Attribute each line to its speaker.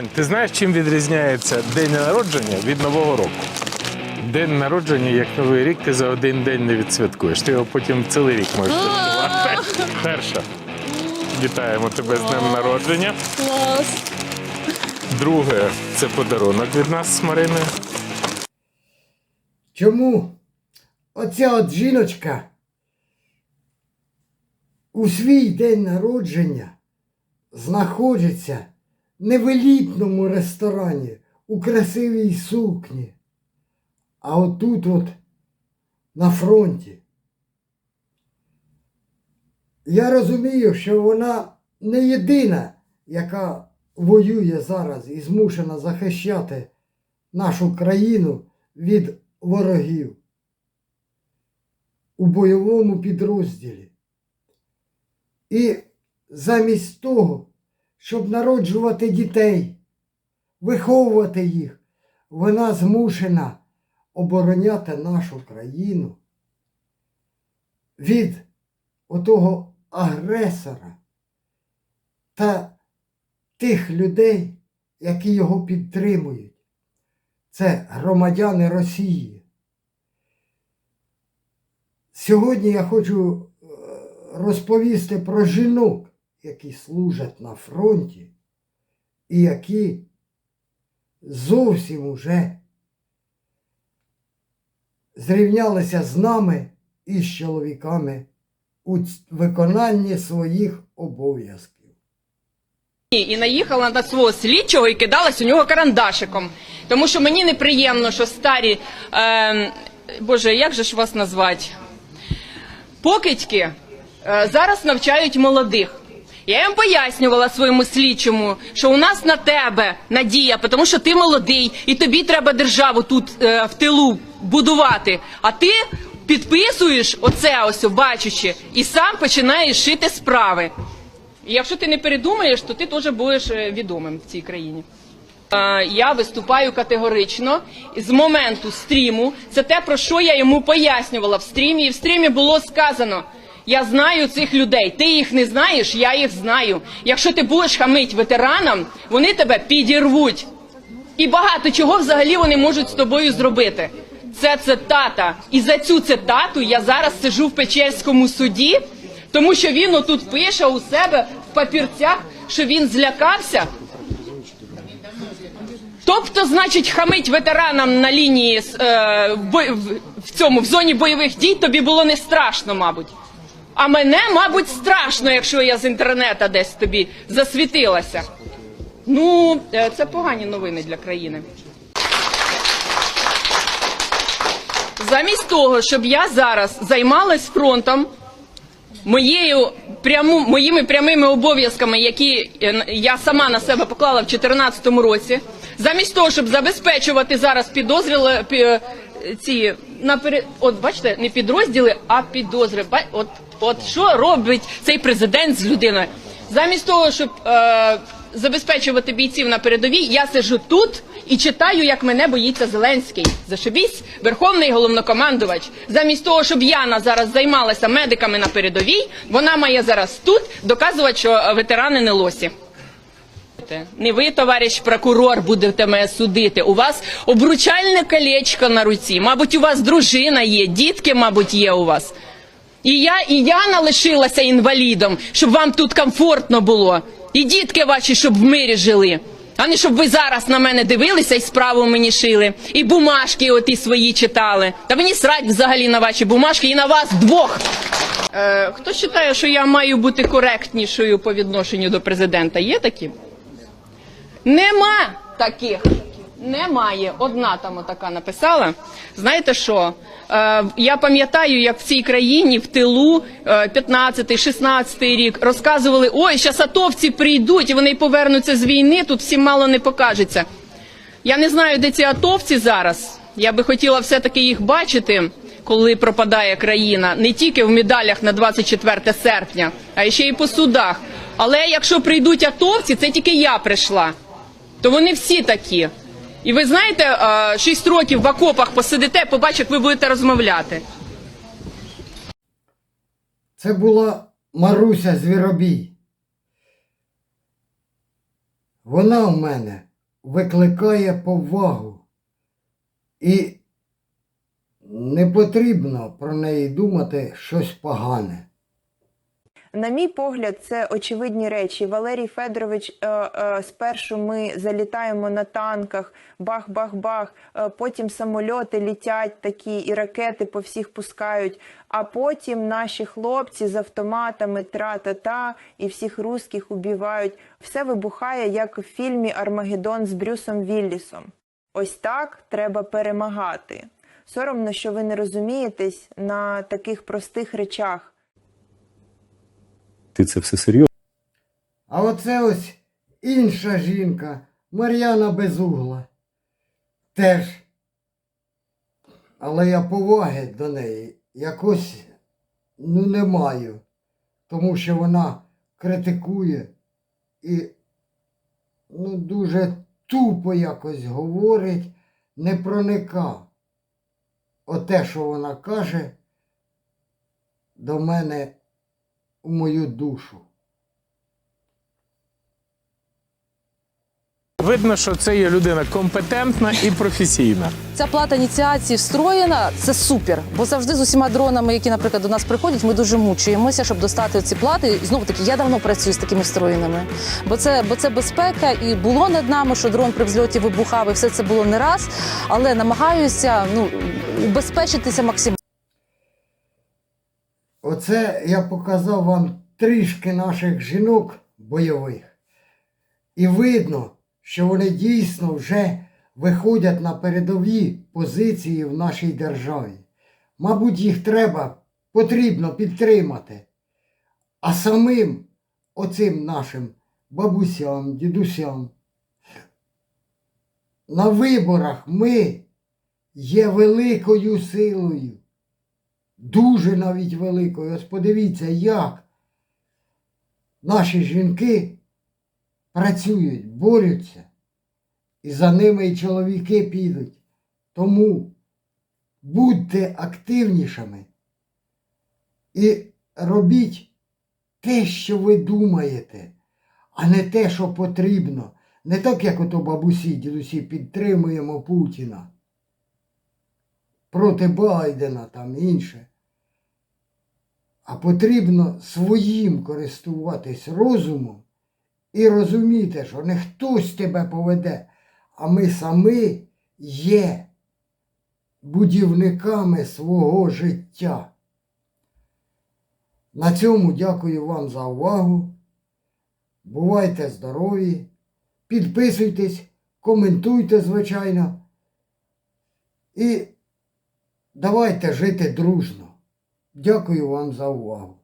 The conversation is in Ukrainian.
Speaker 1: Сань, ти знаєш, чим відрізняється день народження від Нового року? День народження, як Новий рік, ти за один день не відсвяткуєш. Ти його потім цілий рік можеш святкувати. Перше. Вітаємо тебе з днем народження.
Speaker 2: Клас.
Speaker 1: Друге, це подарунок від нас з Мариною.
Speaker 3: Чому оця от жіночка у свій день народження знаходиться не в елітному ресторані у красивій сукні, а отут от на фронті. Я розумію, що вона не єдина, яка воює зараз і змушена захищати нашу країну від ворогів у бойовому підрозділі. І замість того, щоб народжувати дітей, виховувати їх, вона змушена обороняти нашу країну від отого агресора та тих людей, які його підтримують. Це громадяни Росії. Сьогодні я хочу е, розповісти про жінок, які служать на фронті і які зовсім уже зрівнялися з нами і з чоловіками у виконанні своїх обов'язків.
Speaker 4: і наїхала на свого слідчого і кидалась у нього карандашиком. Тому що мені неприємно, що старі, е, боже, як же ж вас назвати? Покидьки е, зараз навчають молодих. Я їм пояснювала своєму слідчому, що у нас на тебе надія, тому що ти молодий, і тобі треба державу тут е, в тилу будувати. А ти підписуєш оце ось бачучи, і сам починаєш шити справи. І якщо ти не передумаєш, то ти теж будеш е, відомим в цій країні. Я виступаю категорично з моменту стріму. Це те, про що я йому пояснювала в стрімі. І в стрімі було сказано: я знаю цих людей. Ти їх не знаєш, я їх знаю. Якщо ти будеш хамить ветеранам, вони тебе підірвуть. І багато чого взагалі вони можуть з тобою зробити. Це цитата. І за цю цитату я зараз сижу в Печерському суді, тому що він отут пише у себе в папірцях, що він злякався. Тобто, значить, хамить ветеранам на лінії е, в, в цьому в зоні бойових дій тобі було не страшно, мабуть. А мене, мабуть, страшно, якщо я з інтернета десь тобі засвітилася. Ну, е, це погані новини для країни. Замість того, щоб я зараз займалась фронтом, моєю пряму, моїми прямими обов'язками, які е, я сама на себе поклала в 2014 році, замість того, щоб забезпечувати зараз підозріли пі- е, ці наперед, от бачите, не підрозділи, а підозри. От, от що робить цей президент з людиною? Замість того, щоб е, забезпечувати бійців на передовій, я сиджу тут і читаю, як мене боїться Зеленський. Зашибісь, верховний головнокомандувач. Замість того, щоб Яна зараз займалася медиками на передовій, вона має зараз тут доказувати, що ветерани не лосі. Не ви, товариш прокурор, будете мене судити. У вас обручальне колечко на руці. Мабуть, у вас дружина є, дітки, мабуть, є у вас. І я, і Яна лишилася інвалідом, щоб вам тут комфортно було. І дітки ваші, щоб в мирі жили. А не щоб ви зараз на мене дивилися і справу мені шили, і бумажки оті свої читали. Та мені срать взагалі на ваші бумажки і на вас двох. Е, хто вважає, що я маю бути коректнішою по відношенню до президента? Є такі? Нема таких. Немає. Одна там така написала. Знаєте що? Е, я пам'ятаю, як в цій країні в тилу е, 15-16 рік розказували: ой, зараз атовці прийдуть і вони повернуться з війни. Тут всім мало не покажеться. Я не знаю, де ці атовці зараз. Я би хотіла все-таки їх бачити, коли пропадає країна, не тільки в медалях на 24 серпня, а ще й по судах. Але якщо прийдуть атовці, це тільки я прийшла то вони всі такі. І ви знаєте, 6 років в окопах посидите, побачите, як ви будете розмовляти.
Speaker 3: Це була Маруся Звіробій. Вона в мене викликає повагу. І не потрібно про неї думати щось погане.
Speaker 2: На мій погляд, це очевидні речі. Валерій Федорович, е, е, спершу ми залітаємо на танках, бах-бах-бах, е, потім самольоти літять такі і ракети по всіх пускають. А потім наші хлопці з автоматами тра-та-та і всіх русських убивають. Все вибухає, як в фільмі Армагеддон з Брюсом Віллісом. Ось так треба перемагати. Соромно, що ви не розумієтесь на таких простих речах.
Speaker 5: Ти це все серйозно?
Speaker 3: А оце ось інша жінка, Мар'яна Безугла. Теж. Але я поваги до неї якось ну, не маю, тому що вона критикує і ну, дуже тупо якось говорить, не проника. Оте, що вона каже, до мене у мою душу.
Speaker 1: Видно, що це є людина компетентна і професійна.
Speaker 6: Ця плата ініціації встроєна, це супер. Бо завжди з усіма дронами, які, наприклад, до нас приходять, ми дуже мучуємося, щоб достати ці плати. І знову таки, я давно працюю з такими встроєними. Бо це, бо це безпека, і було над нами, що дрон при взльоті вибухав, і все це було не раз. Але намагаюся ну, убезпечитися максимально.
Speaker 3: Оце я показав вам трішки наших жінок бойових. І видно, що вони дійсно вже виходять на передові позиції в нашій державі. Мабуть, їх треба, потрібно підтримати. А самим оцим нашим бабусям, дідусям. На виборах ми є великою силою. Дуже навіть великою. Ось подивіться, як наші жінки працюють, борються, і за ними і чоловіки підуть. Тому будьте активнішими і робіть те, що ви думаєте, а не те, що потрібно. Не так, як ото бабусі, дідусі, підтримуємо Путіна проти Байдена там інше. А потрібно своїм користуватись розумом і розуміти, що не хтось тебе поведе, а ми самі є будівниками свого життя. На цьому дякую вам за увагу. Бувайте здорові, підписуйтесь, коментуйте, звичайно. І давайте жити дружно. Дякую вам за увагу.